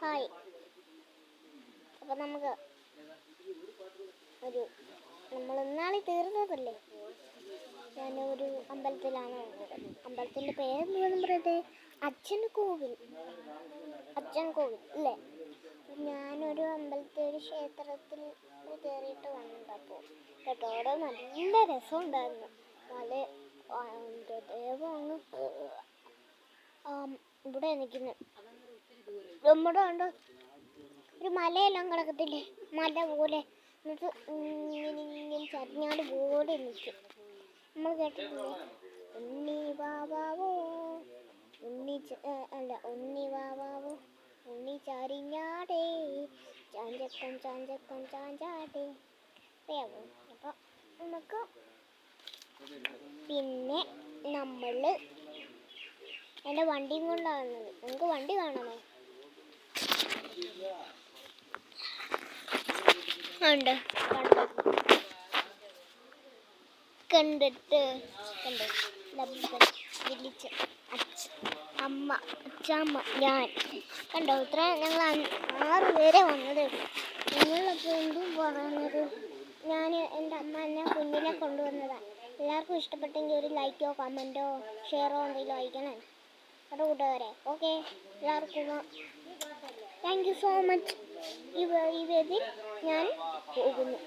Hi. അപ്പം നമുക്ക് ഒരു നമ്മൾ ഇന്നാളി തീർന്നതല്ലേ ഞാൻ ഒരു അമ്പലത്തിലാണ് വന്നത് അമ്പലത്തിന്റെ പേരെന്താണെന്ന് പറയുന്നത്? അച്ഛൻ കോവിൽ അച്ഛൻ കോവിൽ അല്ലേ ഞാനൊരു അമ്പലത്തിൽ ഒരു ക്ഷേത്രത്തിൽ കയറിയിട്ട് വന്നപ്പോൾ കേട്ടോ അവിടെ നല്ല രസമുണ്ടായിരുന്നു. നല്ല ദൈവം അങ്ങ് ഇവിടെ നിൽക്കുന്നത് നമ്മുടെ കണ്ടോ? ഒരു മലയെല്ലാം കിടക്കത്തില്ലേ? മല പോലെ. എന്നിട്ട് ഇങ്ങനെ ചരിഞ്ഞാട് പോലെ നിൽക്കും. നമ്മൾ കേട്ടിട്ടില്ലേ? ഉണ്ണി ബാബാവോ ഉണ്ണി അല്ല ഉണ്ണി ബാബാവോ ഉണ്ണി ചരിഞ്ഞാടേ. ചാഞ്ചക്കം ചാഞ്ചക്കം ചാഞ്ചാടേ. അറിയാമോ അപ്പോൾ നമുക്ക് പിന്നെ നമ്മൾ എന്റെ വണ്ടിയും കൊണ്ടാണ്. നിങ്ങൾക്ക് വണ്ടി കാണണോ? ഉണ്ട് കണ്ടിട്ട് വിളിച്ച്. അച്ഛ അമ്മ അച്ഛമ്മ ഞാൻ. കണ്ടോ? ഇത്ര ഞങ്ങൾ ആറ് പേരെ വന്നതേ ഉള്ളൂ. നിങ്ങളപ്പോൾ എന്തും പറയുന്നത് ഞാൻ എന്റെ അമ്മ എന്നെ കുഞ്ഞിനെ കൊണ്ടുവന്നതാണ് എല്ലാവർക്കും ഇഷ്ടപ്പെട്ടെങ്കിൽ ഒരു ലൈക്കോ കമന്റോ ഷെയറോ എന്തെങ്കിലും അയക്കണേ. അത് കൂട്ടുകാരെ. ഓക്കെ? എല്ലാവർക്കും താങ്ക് യു സോ മച്ച് ഈ വ- ഈ 我我